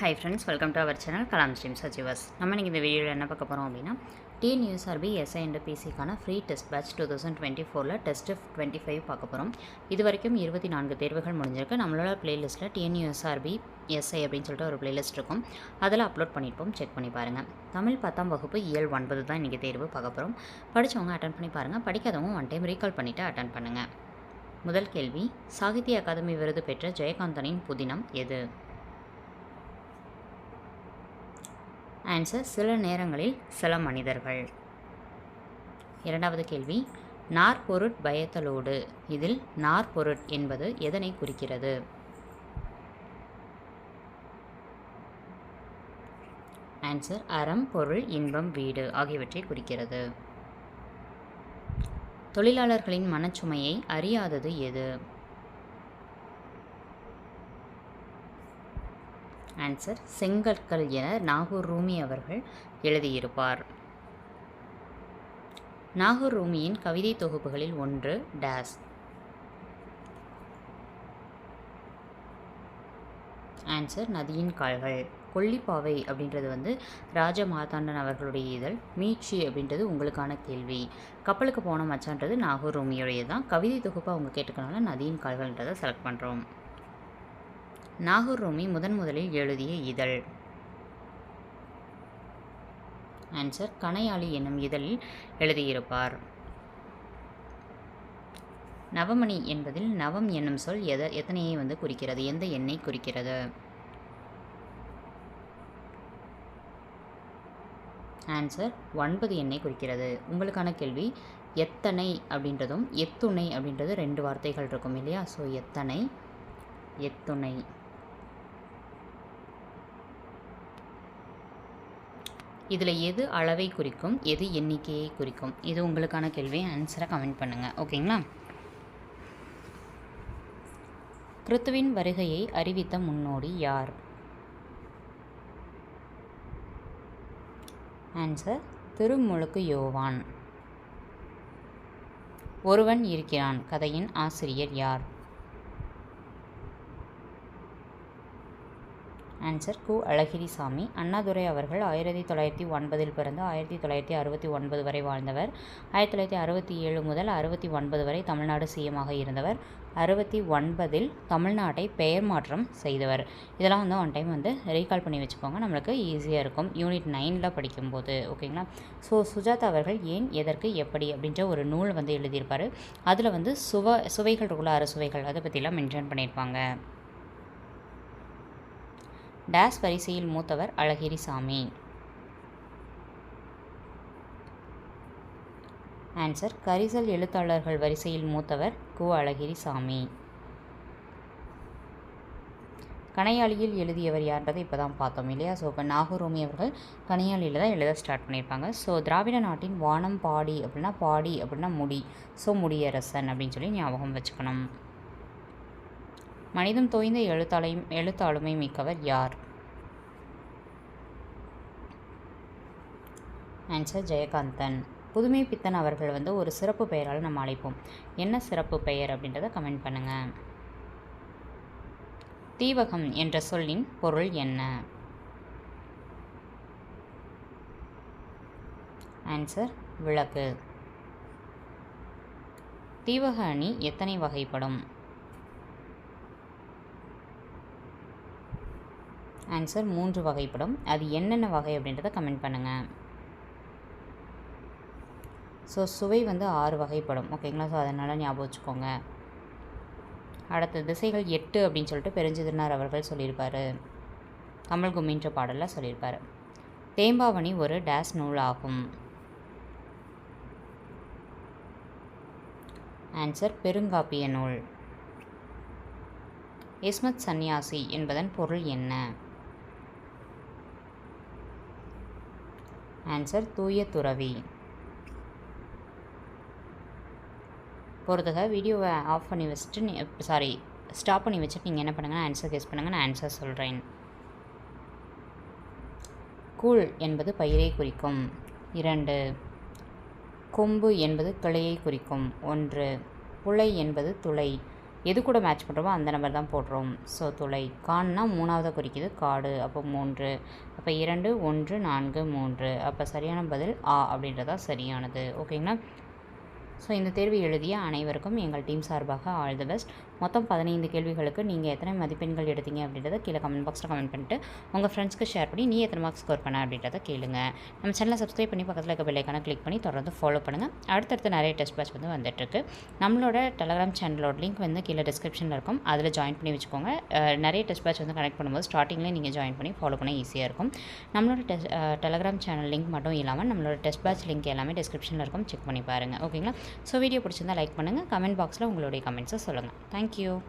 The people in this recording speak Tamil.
Hi friends welcome to our channel Kalam ஸ்ரீம் சச்சிவாஸ் நம்ம இன்றைக்கி இந்த வீடியோவில் என்ன பார்க்க போகிறோம் அப்படின்னா TNUSRB SI and பிசிக்கான free test batch two thousand twenty ஃபோரில் டெஸ்ட் டுவெண்ட்டி ஃபைவ் பார்க்க போகிறோம் இது வரைக்கும் இருபத்தி நான்கு தேர்வுகள் முடிஞ்சிருக்கு. நம்மளோட பிளேலிஸ்ட்டில் டிஎன்யூஎஸ்ஆர்பி எஸ்ஐ அப்படின்னு சொல்லிட்டு ஒரு பிளேலிஸ்ட் இருக்கும். அதில் அப்லோட் பண்ணியிருப்போம் செக் பண்ணி பாருங்கள் தமிழ் பத்தாம் வகுப்பு இயல் ஒன்பது தான் இன்றைக்கி தேர்வு பார்க்க போகிறோம் படித்தவங்க அட்டன் பண்ணி பாருங்கள் படிக்காதவங்க ஒன் டைம் ரீகால் பண்ணிவிட்டு அட்டன் பண்ணுங்கள் முதல் கேள்வி சாகித்ய அகாதமி விருது பெற்ற ஜெயகாந்தனின் புதினம் எது? ஆன்சர் சில நேரங்களில் சில மனிதர்கள். இரண்டாவது கேள்வி நாற்பொருட் பயத்தலோடு. இதில் நாற்பொருட் என்பது எதனை குறிக்கிறது? ஆன்சர் அறம் பொருள் இன்பம் வீடு ஆகியவற்றை குறிக்கிறது. தொழிலாளர்களின் மனச்சுமையை அறியாதது எது? ஆன்சர் செங்கற்கள் என நாகூர் ரூமி அவர்கள் எழுதியிருப்பார். நாகூர் ரூமியின் கவிதை தொகுப்புகளில் ஒன்று டேஸ். ஆன்சர் நதியின் கால்கள். கொல்லிப்பாவை அப்படின்றது வந்து ராஜ மாதாண்டன் அவர்களுடைய இதழ். மீட்சி அப்படின்றது உங்களுக்கான கேள்வி. கப்பலுக்கு போன மச்சான்றது நாகூர் ரூமியுடைய தான் கவிதை தொகுப்பை அவங்க கேட்டுக்கனால நதியின் கால்கள்ன்றதை செலக்ட் பண்ணுறோம் நாகூர் ரூமி முதன் முதலில் எழுதிய இதழ். ஆன்சர் கனையாளி என்னும் இதழில் எழுதியிருப்பார். நவமணி என்பதில் நவம் என்னும் சொல் எத எத்தனையை வந்து குறிக்கிறது எந்த எண்ணை குறிக்கிறது? ஆன்சர் ஒன்பது எண்ணை குறிக்கிறது. உங்களுக்கான கேள்வி எத்தனை அப்படின்றதும் எத்துணை அப்படின்றது ரெண்டு வார்த்தைகள் இருக்கும் இல்லையா? ஸோ எத்தனை எத்துணை. இதில் எது அளவை குறிக்கும் எது எண்ணிக்கையை குறிக்கும்? இது உங்களுக்கான கேள்வி ஆன்சரை கமெண்ட் பண்ணுங்கள் ஓகேங்களா கிறித்துவின் வருகையை அறிவித்த முன்னோடி யார்? ஆன்சர் திருமுழுக்கு யோவான். ஒருவன் இருக்கிறான். கதையின் ஆசிரியர் யார்? ஆன்சர் கு. அழகிரிசாமி. அண்ணாதுரை அவர்கள் ஆயிரத்தி தொள்ளாயிரத்தி ஒன்பதில் பிறந்து ஆயிரத்தி தொள்ளாயிரத்தி அறுபத்தி ஒன்பது வரை வாழ்ந்தவர். ஆயிரத்தி தொள்ளாயிரத்தி அறுபத்தி ஏழு முதல் அறுபத்தி ஒன்பது வரை தமிழ்நாடு சிஎமாக இருந்தவர். அறுபத்தி ஒன்பதில் தமிழ்நாட்டை பெயர் மாற்றம் செய்தவர். இதெல்லாம் வந்து ஒன் டைம் வந்து ரீகால் பண்ணி வச்சுக்கோங்க. நம்மளுக்கு ஈஸியாக இருக்கும். யூனிட் நைனில் படிக்கும்போது ஓகேங்களா ஸோ சுஜாதா அவர்கள் ஏன் எதற்கு எப்படி அப்படின்ற ஒரு நூல் வந்து எழுதியிருப்பார். அதில் வந்து சுவ சுவைகள் இருக்குள்ள அறுசுவைகள் அதை பற்றிலாம் மென்ஷன் பண்ணியிருப்பாங்க. டேஸ் வரிசையில் மூத்தவர் அழகிரிசாமி. ஆன்சர் கரிசல் எழுத்தாளர்கள் வரிசையில் மூத்தவர் கு. அழகிரிசாமி. கனையாளியில் எழுதியவர் யார்ன்றதை இப்போ தான் பார்த்தோம் இல்லையா? ஸோ இப்போ நாகூரோமி அவர்கள் கனையாளியில் தான் எழுத ஸ்டார்ட் பண்ணியிருப்பாங்க. ஸோ திராவிட நாட்டின் வானம் பாடி அப்படின்னா பாடி அப்படின்னா முடி. ஸோ முடியரசன் அப்படின்னு சொல்லி ஞாபகம் வச்சுக்கணும். மனிதம் தோய்ந்த எழுத்தாளையும் எழுத்தாளுமை மிக்கவர் யார்? ஆன்சர் ஜெயகாந்தன். புதுமை பித்தன் அவர்கள் வந்து ஒரு சிறப்பு பெயரால் நம்ம அழைப்போம். என்ன சிறப்பு பெயர் அப்படின்றத கமெண்ட் பண்ணுங்கள் தீவகம் என்ற சொல்லின் பொருள் என்ன? ஆன்சர் விளக்கு. தீவக அணி எத்தனை வகைப்படும்? ஆன்சர் மூன்று வகைப்படும். அது என்னென்ன வகை அப்படின்றத கமெண்ட் பண்ணுங்கள் ஸோ சுவை வந்து ஆறு வகைப்படும். ஓகேங்களா ஸோ அதனால் ஞாபகம் வச்சுக்கோங்க. அடுத்த திசைகள் எட்டு அப்படின்னு சொல்லிட்டு பெருஞ்சிதனார் அவர்கள் சொல்லியிருப்பார். கமல் கும்மின்ற பாடலில் சொல்லியிருப்பார். தேம்பாவணி ஒரு டேஸ் நூல் ஆகும் ஆன்சர் பெருங்காப்பிய நூல். இஸ்மத் சந்நியாசி என்பதன் பொருள் என்ன? ஆன்சர் தூய துறவி. பொறுத்துக வீடியோவை ஆஃப் பண்ணி வச்சுட்டு நீ சாரி ஸ்டாப் பண்ணி வச்சுட்டு நீங்கள் என்ன பண்ணுங்கள் ஆன்சர் கெஸ் பண்ணுங்கள் நான் ஆன்சர் சொல்கிறேன் கூழ் என்பது பயிரை குறிக்கும். இரண்டு கொம்பு என்பது கிளையை குறிக்கும். ஒன்று புலை என்பது துளை. எது கூட மேட்ச் பண்ணுறோமோ அந்த நம்பர் தான் போடுறோம். ஸோ துளை கான்னா மூணாவதை குறிக்குது. காடு அப்போ மூன்று. அப்போ இரண்டு ஒன்று நான்கு மூன்று. அப்போ சரியான பதில் ஆ அப்படின்றதா சரியானது. ஓகேங்களா ஸோ இந்த தேர்வு எழுதிய அனைவருக்கும் எங்கள் டீம் சார்பாக ஆல் தி பெஸ்ட் மொத்தம் பதினைந்து கேள்விகளுக்கு நீங்கள் எத்தனை மதிப்பெண்கள் எடுத்தீங்க அப்படின்றத கீழே கமெண்ட் பாக்ஸில் கமெண்ட் பண்ணிட்டு உங்கள் ஃப்ரெண்ட்ஸ்க்கு ஷேர் பண்ணி நீ எத்தனை மார்க் ஸ்கோர் பண்ண அப்படின்றத கேளுங்க. நம்ம சேனலை சப்ஸ்கிரைப் பண்ணி பக்கத்தில் இருக்க பெல்லைக்கான கிளிக் பண்ணி தொடர்ந்து ஃபாலோ பண்ணுங்கள் அடுத்தடுத்து நிறைய டெஸ்ட் பேட்ச் வந்து வந்துட்டுருக்கு நம்மளோட டெலகிராம் சேனலோட லிங்க் வந்து கீழே டிஸ்கிரிப்ஷனில் இருக்கும். அதில் ஜாயின் பண்ணி வச்சுக்கோங்க. நிறைய டெஸ்ட் பேட்ச் வந்து கனெக்ட் பண்ணும்போது ஸ்டார்டிங்லேயே நீங்கள் ஜாயின் பண்ணி ஃபாலோ பண்ண ஈஸியாக இருக்கும். நம்மளோட டெஸ்ட் டெலகிராம் சேனல் லிங்க் மட்டும் இல்லாமல் நம்மளோட டெஸ்ட் பேட்ச் லிங்க் எல்லாமே டிஸ்கிரிப்ஷனில் இருக்கும். செக் பண்ணி பாருங்கள் ஓகேங்களா ஸோ வீடியோ பிடிச்சிருந்தா லைக் பண்ணுங்கள் கமெண்ட் பாக்ஸில் உங்களுடைய கமெண்ட்ஸை சொல்லுங்கள் தேங்க்யூ Thank you.